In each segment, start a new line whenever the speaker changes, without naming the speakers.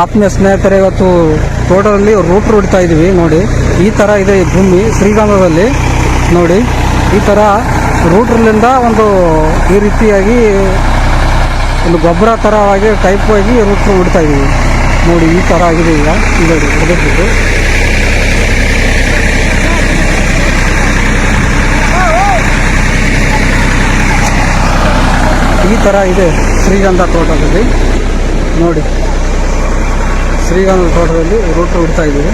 ಆತ್ಮೀಯ ಸ್ನೇಹಿತರೆ, ಇವತ್ತು ತೋಟದಲ್ಲಿ ರೂಟ್ ರುಡ್ತಾ ಇದ್ದೀವಿ ನೋಡಿ. ಈ ಥರ ಇದೆ ಈ ಭೂಮಿ, ಶ್ರೀಗಂಧದಲ್ಲಿ, ನೋಡಿ. ಈ ಥರ ರೂಟ್ರಲ್ಲಿಂದ ಒಂದು ಈ ರೀತಿಯಾಗಿ ಒಂದು ಗೊಬ್ಬರ ಥರವಾಗಿ ಟೈಪ್ ಆಗಿ ರೂಟ್ ಬಿಡ್ತಾ ಇದ್ದೀವಿ ನೋಡಿ, ಈ ಥರ ಆಗಿದೆ ಈಗ. ನೋಡಿ ಈ ಥರ ಇದೆ ಶ್ರೀಗಂಧ ತೋಟದಲ್ಲಿ. ನೋಡಿ. ಶ್ರೀಗಂಧ ತೋಟದಲ್ಲಿ ರೂಟ್ ಹುಡ್ತಾ ಇದ್ದೀವಿ.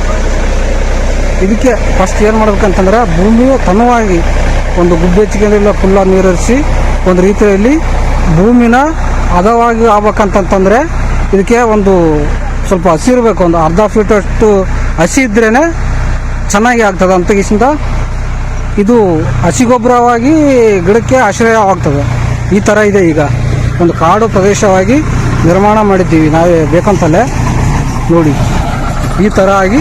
ಇದಕ್ಕೆ ಫಸ್ಟ್ ಏನು ಮಾಡ್ಬೇಕಂತಂದ್ರೆ ಭೂಮಿಯು ತನವಾಗಿ ಒಂದು ಗುಬ್ಬೆಚ್ಚಿಗೆಲ್ಲ ಫುಲ್ಲ ನೀರರಿಸಿ ಒಂದು ರೀತಿಯಲ್ಲಿ ಭೂಮಿನ ಹದವಾಗಿ ಆಗ್ಬೇಕಂತಂತಂದರೆ ಇದಕ್ಕೆ ಒಂದು ಸ್ವಲ್ಪ ಹಸಿ ಇರಬೇಕು, ಒಂದು ಅರ್ಧ ಫೀಟಷ್ಟು ಹಸಿ ಇದ್ರೇ ಚೆನ್ನಾಗಿ ಆಗ್ತದೆ ಅಂತ ಇದು ಹಸಿ ಗೊಬ್ಬರವಾಗಿ ಗಿಡಕ್ಕೆ ಆಶ್ರಯವಾಗ್ತದೆ ಈ ಥರ ಇದೆ ಈಗ. ಒಂದು ಕಾಡು ಪ್ರದೇಶವಾಗಿ ನಿರ್ಮಾಣ ಮಾಡಿದ್ದೀವಿ. ನಾವೇ ಬೇಕಂತಲೇ ನೋಡಿ. ಈ ಥರ ಆಗಿ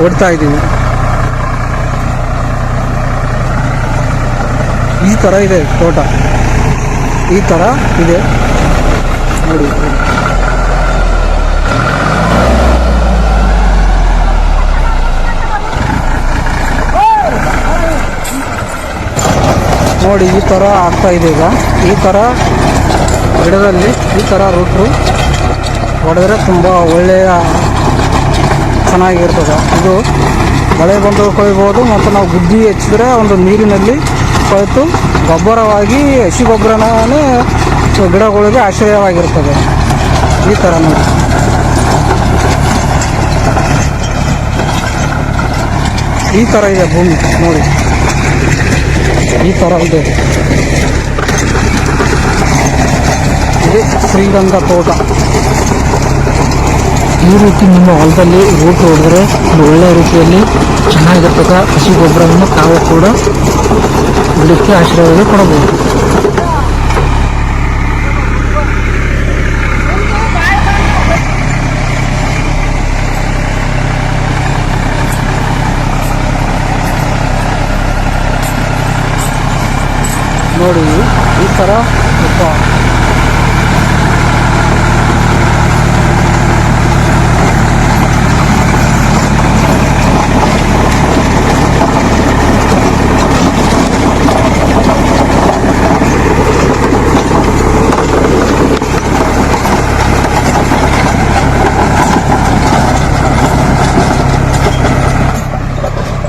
ಹೊಡ್ತಾ ಇದ್ದೀವಿ. ಈ ಥರ ಇದೆ ತೋಟ. ಈ ಥರ ಇದೆ. ನೋಡಿ. ನೋಡಿ, ಈ ಥರ ಆಗ್ತಾ ಇದೆ ಈಗ. ಈ ಥರ ಗಿಡದಲ್ಲಿ ಈ ಥರ ರೂಟ್ರು ಹೊಡೆದ್ರೆ ತುಂಬ ಒಳ್ಳೆಯ ಚೆನ್ನಾಗಿರ್ತದೆ. ಇದು ಮಳೆ ಬಂದು ಕೊಯ್ಬೋದು ಮತ್ತು ನಾವು ಗುದ್ದಿ ಹೆಚ್ಚಿದ್ರೆ ಒಂದು ನೀರಿನಲ್ಲಿ ಕೊಯ್ತು ಗೊಬ್ಬರವಾಗಿ ಹಸಿ ಗೊಬ್ಬರನೇ ಗಿಡಗಳಿಗೆ ಆಶ್ರಯವಾಗಿರ್ತದೆ. ಈ ಥರ ನೋಡಿ. ಈ ಥರ ಇದೆ ಭೂಮಿ, ನೋಡಿ. ಈ ಥರ ಇದೆ. ಇದು ಶ್ರೀಗಂಧ ತೋಟ. ಈ ರೀತಿ ನಿಮ್ಮ ಹೊಲದಲ್ಲಿ ರೂಟ್ ಹೊಡೆದ್ರೆ ಒಳ್ಳೆ ರೀತಿಯಲ್ಲಿ ಚೆನ್ನಾಗಿರ್ತದೆ ಹಸಿ ಗೊಬ್ಬರವನ್ನು ತಾವು ಕೂಡ ಬಿಡಕ್ಕೆ ಆಶ್ರಯವಾಗಿ ಕೊಡಬಹುದು. ನೋಡಿ ಈ ಥರ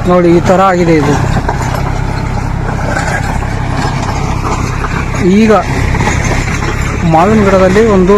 ನೋಡಿ ಈ ಥರ ಆಗಿದೆ ಇದು. ಈಗ ಮಾವಿನ ಗಿಡದಲ್ಲಿ ಒಂದು